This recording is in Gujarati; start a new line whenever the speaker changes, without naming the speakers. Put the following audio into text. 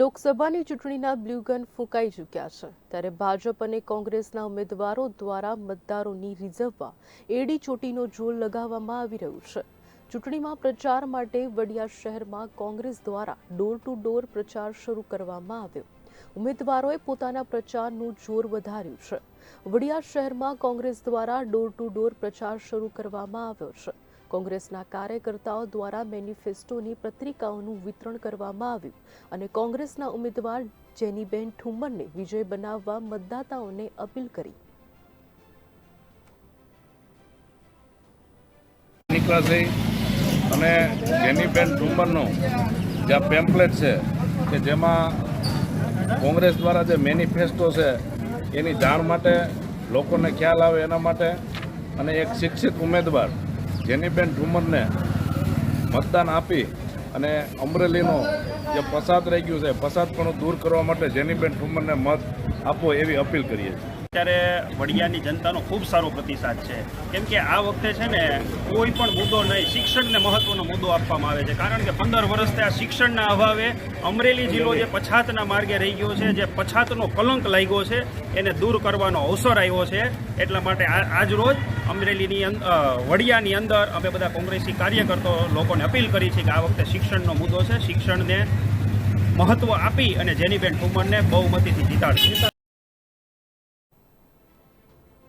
લોકસભાની ચૂંટણીના બ્લુ ફૂંકાઈ ચૂક્યા છે. ત્યારે ભાજપ અને કોંગ્રેસના ઉમેદવારો દ્વારા મતદારોની રીઝવવા એડી ચોટીનો જોર લગાવવામાં આવી રહ્યું છે. ચૂંટણીમાં પ્રચાર માટે વડિયા શહેરમાં કોંગ્રેસ દ્વારા ડોર ટુ ડોર પ્રચાર શરૂ કરવામાં આવ્યો. ઉમેદવારોએ પોતાના પ્રચારનું જોર વધાર્યું છે. વડિયા શહેરમાં કોંગ્રેસ દ્વારા ડોર ટુ ડોર પ્રચાર શરૂ કરવામાં આવ્યો છે. કોંગ્રેસના કાર્યકર્તાઓ દ્વારા મેનિફેસ્ટોની પત્રિકાઓનું વિતરણ કરવામાં આવ્યું અને કોંગ્રેસના ઉમેદવાર જેનીબેન ઠુમ્મરને વિજય બનાવવા મતદાતાઓને અપીલ કરી.
અને જેનીબેન ઠુમ્મરનું જે પેમ્પલેટ છે કે જેમાં કોંગ્રેસ દ્વારા જે મેનિફેસ્ટો છે, એની જાણ માટે લોકોને ખ્યાલ આવે એના માટે અને એક શિક્ષિત ઉમેદવાર જેનીબેન ઠુમ્મરને મતદાન આપી અને અમરેલીનો જે પસાદ રહી ગયું છે પસાદપણું દૂર કરવા માટે જેનીબેન ઠુમરને મત આપો એવી અપીલ કરીએ છીએ.
અત્યારે વડિયાની જનતાનો ખૂબ સારો પ્રતિસાદ છે. કેમ કે આ વખતે છે ને કોઈ પણ મુદ્દો નહીં, શિક્ષણને મહત્વનો મુદ્દો આપવામાં આવે છે. કારણ કે પંદર વર્ષથી આ શિક્ષણના અભાવે અમરેલી જિલ્લો જે પછાતના માર્ગે રહી ગયો છે, જે પછાતનો કલંક લાગ્યો છે, એને દૂર કરવાનો અવસર આવ્યો છે. એટલા માટે આજ રોજ અમરેલીની વડિયાની અંદર અમે બધા કોંગ્રેસી કાર્યકર્તો લોકોને અપીલ કરી છે કે આ વખતે શિક્ષણનો મુદ્દો છે. શિક્ષણને મહત્વ આપી અને જેનીબેન ઠુમરને બહુમતીથી જીતાડશે.